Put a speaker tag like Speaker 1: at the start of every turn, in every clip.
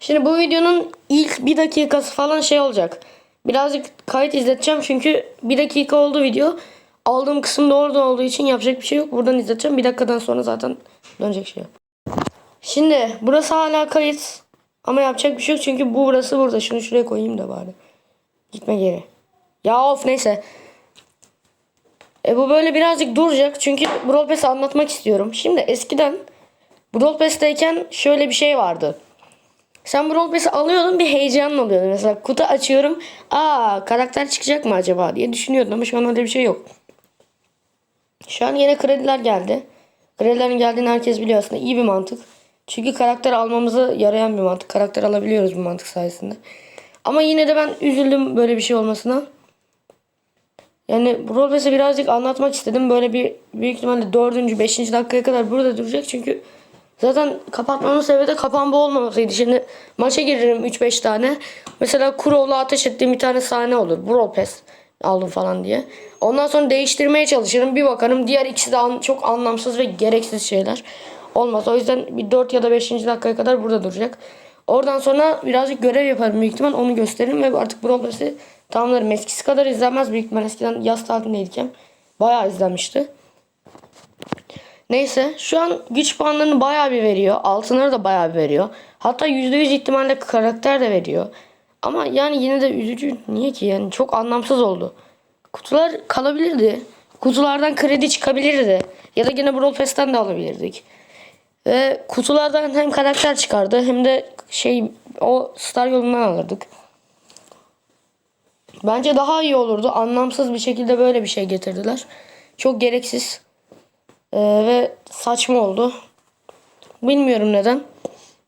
Speaker 1: Şimdi bu videonun ilk bir dakikası falan şey olacak. Birazcık kayıt izleteceğim çünkü bir dakika oldu video. Aldığım kısım da orada olduğu için yapacak bir şey yok. Buradan izleteceğim. Bir dakikadan sonra zaten dönecek şey. Şimdi burası hala kayıt. Ama yapacak bir şey yok çünkü bu burası burada. Şunu şuraya koyayım da bari. Gitme geri. Ya of neyse. E bu böyle birazcık duracak. Çünkü Brawl Pass'i anlatmak istiyorum. Şimdi eskiden Brawl Pass'teyken şöyle bir şey vardı. Sen Brawl Pass'i alıyordun bir heyecanla alıyordun. Mesela kutu açıyorum. Aa karakter çıkacak mı acaba diye düşünüyordun ama şu an öyle bir şey yok. Şu an yine krediler geldi. Kredilerin geldiğini herkes biliyor aslında. iyi bir mantık. Çünkü karakter almamıza yarayan bir mantık. Karakter alabiliyoruz bu mantık sayesinde. Ama yine de ben üzüldüm böyle bir şey olmasına. Yani Brawl Pass'i birazcık anlatmak istedim. Böyle bir büyük ihtimalle 4. 5. dakikaya kadar burada duracak. Çünkü zaten kapatmamın sebebi de kapan bu olmamasıydı. Şimdi maça girerim 3-5 tane. Mesela Kuro'la ateş ettiğim bir tane sahne olur. Brawl Pass aldım falan diye. Ondan sonra değiştirmeye çalışırım. Bir bakarım diğer ikisi de an- çok anlamsız ve gereksiz şeyler. Olmaz. O yüzden bir 4 ya da 5. dakikaya kadar burada duracak. Oradan sonra birazcık görev yaparım büyük ihtimal. Onu gösteririm ve artık Brawl Pass'i tamamlarım. Eskisi kadar izlenmez büyük ihtimal. Eskiden yaz tatilindeyken bayağı izlenmişti. Neyse şu an güç puanlarını bayağı bir veriyor. Altınları da bayağı bir veriyor. Hatta %100 ihtimalle karakter de veriyor. Ama yani yine de üzücü. Niye ki yani çok anlamsız oldu. Kutular kalabilirdi. Kutulardan kredi çıkabilirdi. Ya da yine Brawl Pass'ten de alabilirdik. Ve kutulardan hem karakter çıkardı hem de şey o star yolundan alırdık. Bence daha iyi olurdu. Anlamsız bir şekilde böyle bir şey getirdiler. Çok gereksiz. Ee, ve saçma oldu. Bilmiyorum neden.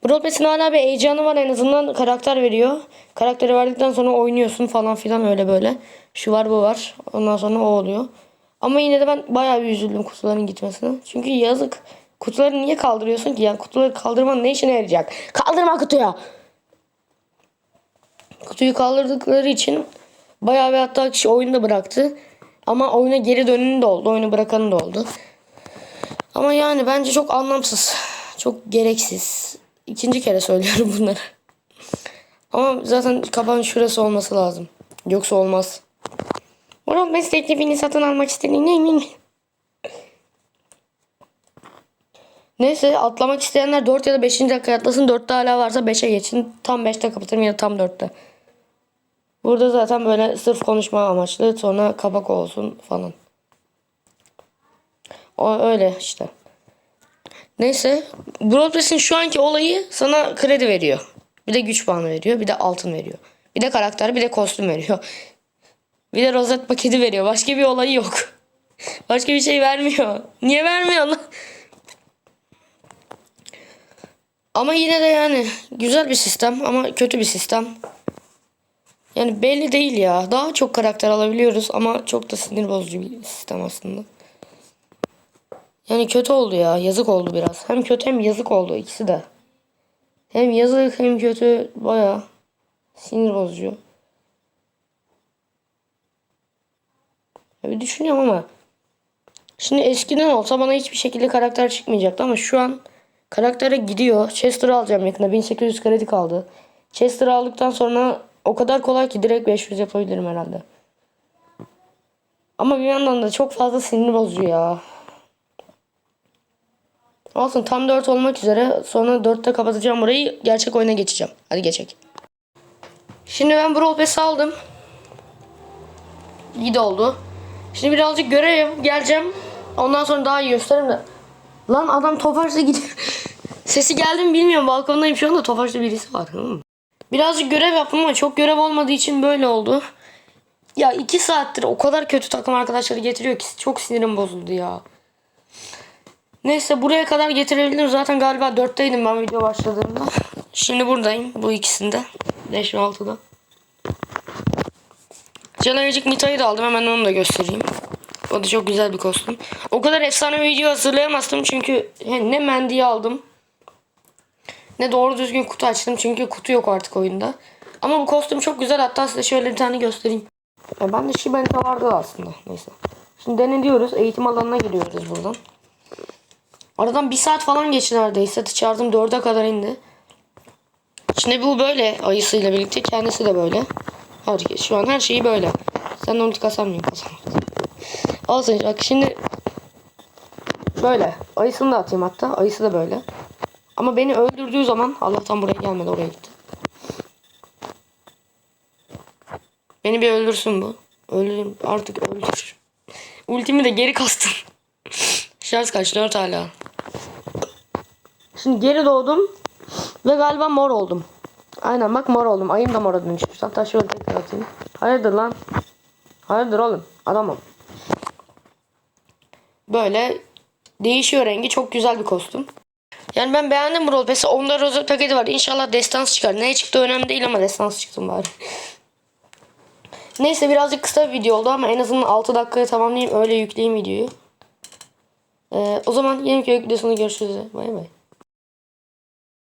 Speaker 1: Brawl Pass'in hala bir heyecanı var en azından karakter veriyor. Karakteri verdikten sonra oynuyorsun falan filan öyle böyle. Şu var bu var. Ondan sonra o oluyor. Ama yine de ben bayağı bir üzüldüm kutuların gitmesine. Çünkü yazık. Kutuları niye kaldırıyorsun ki? Yani kutuları kaldırman ne işine yarayacak? Kaldırma kutuya. Kutuyu kaldırdıkları için bayağı bir hatta kişi oyunu da bıraktı. Ama oyuna geri döneni de oldu. Oyunu bırakanı da oldu. Ama yani bence çok anlamsız. Çok gereksiz. İkinci kere söylüyorum bunları. Ama zaten kapan şurası olması lazım. Yoksa olmaz. Murat Bey teklifini satın almak istediğine eminim. Neyse atlamak isteyenler 4 ya da 5. dakika atlasın. 4'te hala varsa 5'e geçin. Tam 5'te kapatırım ya tam 4'te. Burada zaten böyle sırf konuşma amaçlı sonra kapak olsun falan. O öyle işte. Neyse. Brawl Pass'in şu anki olayı sana kredi veriyor. Bir de güç puanı veriyor. Bir de altın veriyor. Bir de karakter bir de kostüm veriyor. Bir de rozet paketi veriyor. Başka bir olayı yok. Başka bir şey vermiyor. Niye vermiyor lan? Ama yine de yani güzel bir sistem ama kötü bir sistem. Yani belli değil ya. Daha çok karakter alabiliyoruz ama çok da sinir bozucu bir sistem aslında. Yani kötü oldu ya. Yazık oldu biraz. Hem kötü hem yazık oldu ikisi de. Hem yazık hem kötü baya sinir bozucu. Bir düşünüyorum ama şimdi eskiden olsa bana hiçbir şekilde karakter çıkmayacaktı ama şu an karaktere gidiyor. Chester'ı alacağım yakında. 1800 kredi kaldı. Chester'ı aldıktan sonra o kadar kolay ki direkt 500 yapabilirim herhalde. Ama bir yandan da çok fazla sinir bozucu ya. Olsun tam 4 olmak üzere. Sonra 4'te kapatacağım burayı. Gerçek oyuna geçeceğim. Hadi geçek. Şimdi ben Brawl Pass'i aldım. İyi de oldu. Şimdi birazcık görev geleceğim. Ondan sonra daha iyi gösteririm de. Lan adam Tofaş'la gidiyor. Sesi geldi mi bilmiyorum. Balkondayım şu anda Tofaş'ta birisi var. Birazcık görev yaptım ama çok görev olmadığı için böyle oldu. Ya iki saattir o kadar kötü takım arkadaşları getiriyor ki çok sinirim bozuldu ya. Neyse buraya kadar getirebildim. Zaten galiba 4'teydim ben video başladığımda. Şimdi buradayım bu ikisinde. 5 ve 6'da. Canavicik Mita'yı da aldım. Hemen onu da göstereyim. O da çok güzel bir kostüm. O kadar efsane video hazırlayamazdım çünkü ne mendiyi aldım. Ne doğru düzgün kutu açtım çünkü kutu yok artık oyunda. Ama bu kostüm çok güzel hatta size şöyle bir tane göstereyim. Ya ben de Shibanita vardı aslında neyse. Şimdi denediyoruz eğitim alanına giriyoruz buradan. Aradan bir saat falan geçti neredeyse. Çağırdım dörde kadar indi. Şimdi bu böyle ayısıyla birlikte kendisi de böyle. Herkes şu an her şeyi böyle. Sen kasar mıyım? Kasamaz. Olsun bak şimdi böyle. Ayısını da atayım hatta. Ayısı da böyle. Ama beni öldürdüğü zaman Allah'tan buraya gelmedi oraya gitti. Beni bir öldürsün bu. Öldüreyim artık öldür. Ultimi de geri kastım. Şarj kaç? 4 hala. Şimdi geri doğdum. Ve galiba mor oldum. Aynen bak mor oldum. Ayım da mora dönüşmüş. Hatta şöyle tekrar atayım. Hayırdır lan? Hayırdır oğlum? Adamım. Böyle değişiyor rengi. Çok güzel bir kostüm. Yani ben beğendim bu rol. Mesela onda rozok paketi var. İnşallah destans çıkar. Ne çıktı önemli değil ama destans çıksın bari. Neyse birazcık kısa bir video oldu ama en azından 6 dakikaya tamamlayayım. Öyle yükleyeyim videoyu. Ee, o zaman yeni bir videosunda görüşürüz. Bay bay.